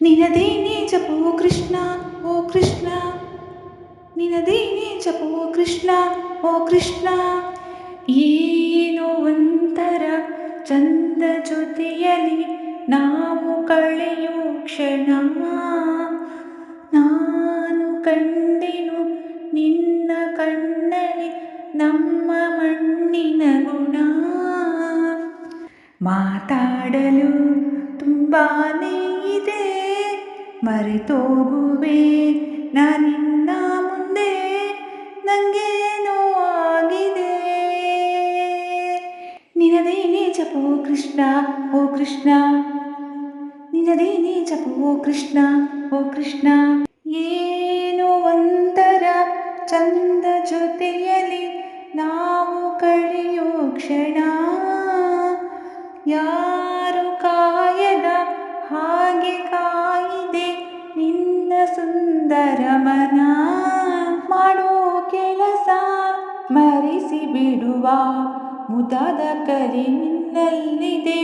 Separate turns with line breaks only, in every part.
ನಿನದೇನೇ ಜಪೋ ಕೃಷ್ಣ, ಓ ಕೃಷ್ಣ. ನಿನದೇನೇ ಜಪೋ ಕೃಷ್ಣ, ಓ ಕೃಷ್ಣ. ಏನೋ ಒಂಥರ ಚಂದ ಜೊತೆಯಲ್ಲಿ ನಾವು ಕಳೆಯೋ ಕ್ಷಣ. ನಾನು ಕಂಡೆನು ನಿನ್ನ ಕಣ್ಣಲ್ಲಿ ನಮ್ಮ ಮಣ್ಣಿನ ಗುಣ. ಮಾತಾಡಲು ತುಂಬಾನೇ ಇದೆ. ಮರೆತೋಗುವೆ. ನಾನಿನ್ನ ಮುಂದೆ ನನಗೇನೋ ಆಗಿದೆ. ನಿನದೇನೇ ಜಪೋ ಕೃಷ್ಣ, ಓ ಕೃಷ್ಣ. ನಿನ್ನದೇ ಜಪೋ ಓ ಕೃಷ್ಣ ಓ ಕೃಷ್ಣ. ಏನೋ ಒಂದರ ಚಂದ ಜೊತೆಯಲ್ಲಿ ನಾವು ಕಳೆಯೋ ಕ್ಷಣ. ಯಾರು ಕಾಯದ ಹಾಗೆ ನಿನ್ನ ಸುಂದರ ಮನ ಮಾಡೋ ಕೆಲಸ ಮರೆಸಿ ಬಿಡುವ ಮುದಾದ ಕಲಿ ನಿನ್ನಲ್ಲಿದೆ.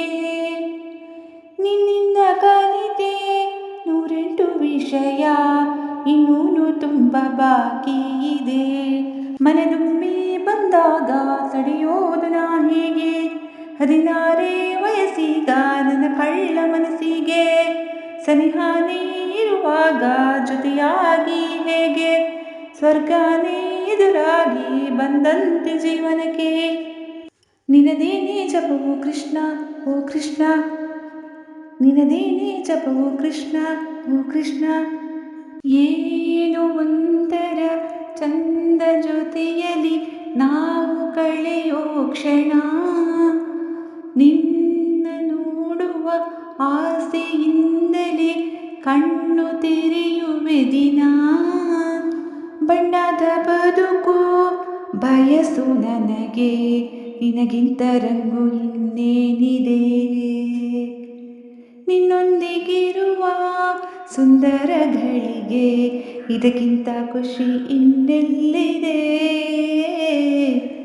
ನಿನ್ನಿಂದ ಕಲಿತೆ ನೂರೆಂಟು ವಿಷಯ, ಇನ್ನೂನು ತುಂಬ ಬಾಕಿ ಇದೆ. ಮನದುಮ್ಮಿ ಬಂದಾಗ ತಡೆಯೋದು ನಾ ಹೇಗೆ? ಹದಿನಾರೇ ವಯಸ್ಸಿಗ ನನ್ನ ಕಳ್ಳ ಮನಸ್ಸಿಗೆ ಸನಿಹಾನೇ ಇರುವಾಗ ಸ್ವರ್ಗನೇ ಎದುರಾಗಿ ಬಂದಂತೆ ಜೀವನಕ್ಕೆ. ನಿನದೇನೇ ಜಪವು ಕೃಷ್ಣ, ಓ ಕೃಷ್ಣ. ನಿನದೇನೇ ಜಪವು ಕೃಷ್ಣ, ಓ ಕೃಷ್ಣ. ಏನೋ ಒಂದರ ಚಂದ ಜೊತೆಯಲ್ಲಿ ನಾವು ಕಳೆಯೋ ಕ್ಷಣ. ನಿನ್ನ ನೋಡುವ ಆಸೆಯಿಂದಲೇ ಕಣ್ಣು ತೆರೆಯುವೆ ದಿನ. ಬಣ್ಣದ ಬದುಕು ಬಯಸು ನನಗೆ ನಿನಗಿಂತ ರಂಗು ಇನ್ನೇನಿದೆ? ನಿನ್ನೊಂದಿಗಿರುವ ಸುಂದರ ಗಳಿಗೆ ಇದಕ್ಕಿಂತ ಖುಷಿ ಇನ್ನೆಲ್ಲಿದೆ?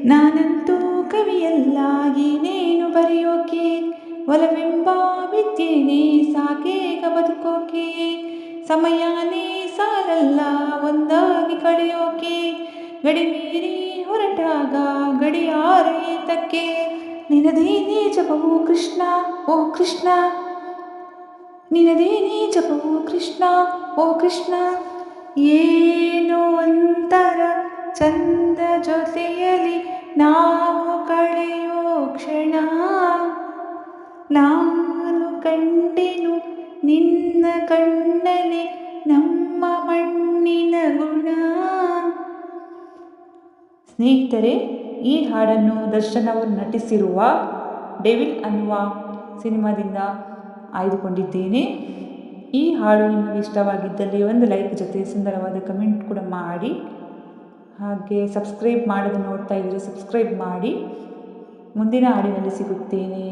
ನಾನಂತೂ ಕವಿಯಲ್ಲಾಗಿ ಏನೇನು ಬರೆಯೋಕೆ, ಒಲವೆಂಬ ವಿದ್ಯೆನೇ ಸಾಕೇಗ ಬದುಕೋಕೆ ಸಮಯನೇ ಸಾಲಲ್ಲ ಒಂದಾಗಿ ಕಳೆಯೋಕೆ. ಗಡಿ ಮೀರಿ ಹೊರಟಾಗ ಗಡಿಯಾರೇತಕ್ಕೆ ನಿನದೇನೇ ಜಪವು ಕೃಷ್ಣ, ಓ ಕೃಷ್ಣ. ನಿನದೇನೇ ಜಪವು ಕೃಷ್ಣ, ಓ ಕೃಷ್ಣ. ಏನೋ ಒಂಥರ ಚಂದ ಜೊತೆಯಲ್ಲಿ ನಾವು ಕಳೆಯೋ ಕ್ಷಣ. ನಾನು ಕಂಡೆನು ನಿನ್ನ ಕಣ್ಣಲ್ಲಿ ನಮ್ಮ ಮಣ್ಣಿನ ಗುಣ. ಸ್ನೇಹಿತರೆ, ಈ ಹಾಡನ್ನು ದರ್ಶನ್ ಅವರು ನಟಿಸಿರುವ ಡೆವಿಲ್ ಅನ್ನುವ ಸಿನಿಮಾದಿಂದ ಆಯ್ದುಕೊಂಡಿದ್ದೇನೆ. ಈ ಹಾಡು ನಿಮಗೆ ಇಷ್ಟವಾಗಿದ್ದಲ್ಲಿ ಒಂದು ಲೈಕ್ ಜೊತೆ ಸುಂದರವಾದ ಕಮೆಂಟ್ ಕೂಡ ಮಾಡಿ. ಹಾಗೆ ಸಬ್ಸ್ಕ್ರೈಬ್ ಮಾಡದೆ ನೋಡ್ತಾ ಇದ್ದರೆ ಸಬ್ಸ್ಕ್ರೈಬ್ ಮಾಡಿ. ಮುಂದಿನ ಹಾಡಿನಲ್ಲಿ ಸಿಗುತ್ತೇನೆ.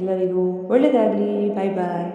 ಎಲ್ಲರಿಗೂ ಒಳ್ಳೆಯದಾಗಲಿ. ಬಾಯ್ ಬಾಯ್.